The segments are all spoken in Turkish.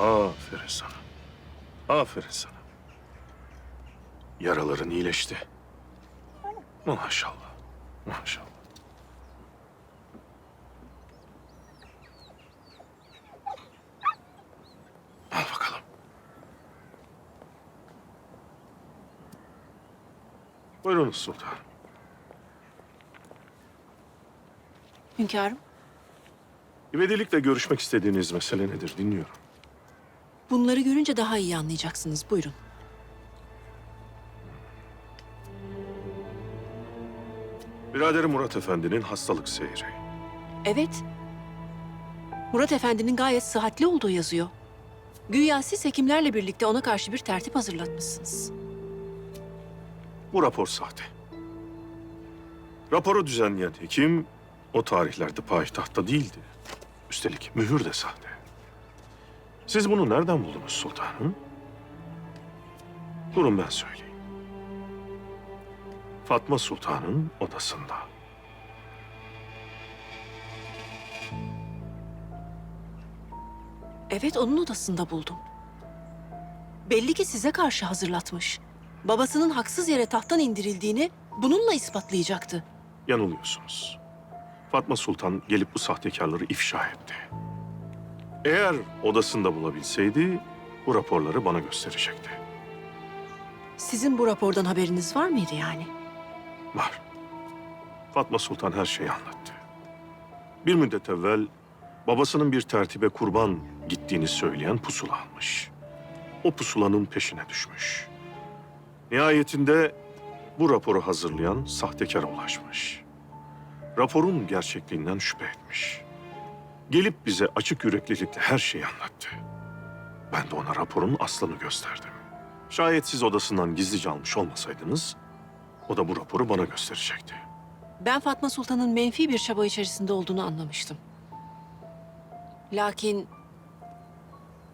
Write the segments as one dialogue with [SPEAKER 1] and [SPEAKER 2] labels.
[SPEAKER 1] Aferin sana. Aferin sana. Yaraların iyileşti. Maşallah. Maşallah. Al bakalım. Buyurunuz sultanım.
[SPEAKER 2] Hünkârım,
[SPEAKER 1] İvedilikle görüşmek istediğiniz mesele nedir dinliyorum.
[SPEAKER 2] Bunları görünce daha iyi anlayacaksınız. Buyurun.
[SPEAKER 1] Biraderim Murat Efendi'nin hastalık seyri.
[SPEAKER 2] Evet. Murat Efendi'nin gayet sıhhatli olduğu yazıyor. Güya siz hekimlerle birlikte ona karşı bir tertip hazırlatmışsınız.
[SPEAKER 1] Bu rapor sahte. Raporu düzenleyen hekim o tarihlerde payitahtta değildi. Üstelik mühür de sahte. Siz bunu nereden buldunuz sultanım? Durun ben söyleyeyim. Fatma Sultan'ın odasında.
[SPEAKER 2] Evet, onun odasında buldum. Belli ki size karşı hazırlatmış. Babasının haksız yere tahttan indirildiğini bununla ispatlayacaktı.
[SPEAKER 1] Yanılıyorsunuz. Fatma Sultan gelip bu sahtekarları ifşa etti. Eğer odasında bulabilseydi bu raporları bana gösterecekti.
[SPEAKER 2] Sizin bu rapordan haberiniz var mıydı yani?
[SPEAKER 1] Var. Fatma Sultan her şeyi anlattı. Bir müddet evvel babasının bir tertibe kurban gittiğini söyleyen pusula almış. O pusulanın peşine düşmüş. Nihayetinde bu raporu hazırlayan sahtekara ulaşmış. Raporun gerçekliğinden şüphe etmiş. Gelip bize açık yüreklilikle her şeyi anlattı. Ben de ona raporun aslını gösterdim. Şayet siz odasından gizlice almış olmasaydınız, o da bu raporu bana gösterecekti.
[SPEAKER 2] Ben Fatma Sultan'ın menfi bir çaba içerisinde olduğunu anlamıştım. Lakin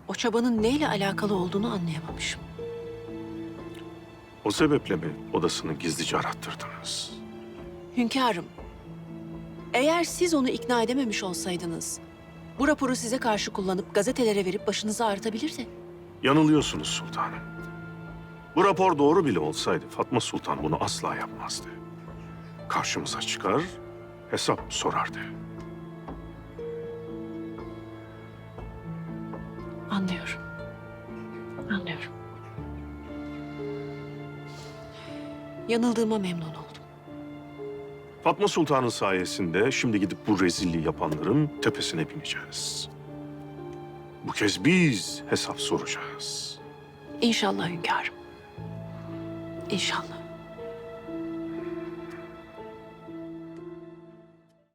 [SPEAKER 2] o çabanın neyle alakalı olduğunu anlayamamışım.
[SPEAKER 1] O sebeple mi odasını gizlice arattırdınız?
[SPEAKER 2] Hünkârım, eğer siz onu ikna edememiş olsaydınız, bu raporu size karşı kullanıp gazetelere verip başınızı ağrıtabilirdi.
[SPEAKER 1] Yanılıyorsunuz sultanım. Bu rapor doğru bile olsaydı Fatma Sultan bunu asla yapmazdı. Karşımıza çıkar, hesap sorardı.
[SPEAKER 2] Anlıyorum. Anlıyorum. Yanıldığıma memnun oldum.
[SPEAKER 1] Fatma Sultan'ın sayesinde şimdi gidip bu rezilliği yapanların tepesine bineceğiz. Bu kez biz hesap soracağız.
[SPEAKER 2] İnşallah hünkârım. İnşallah.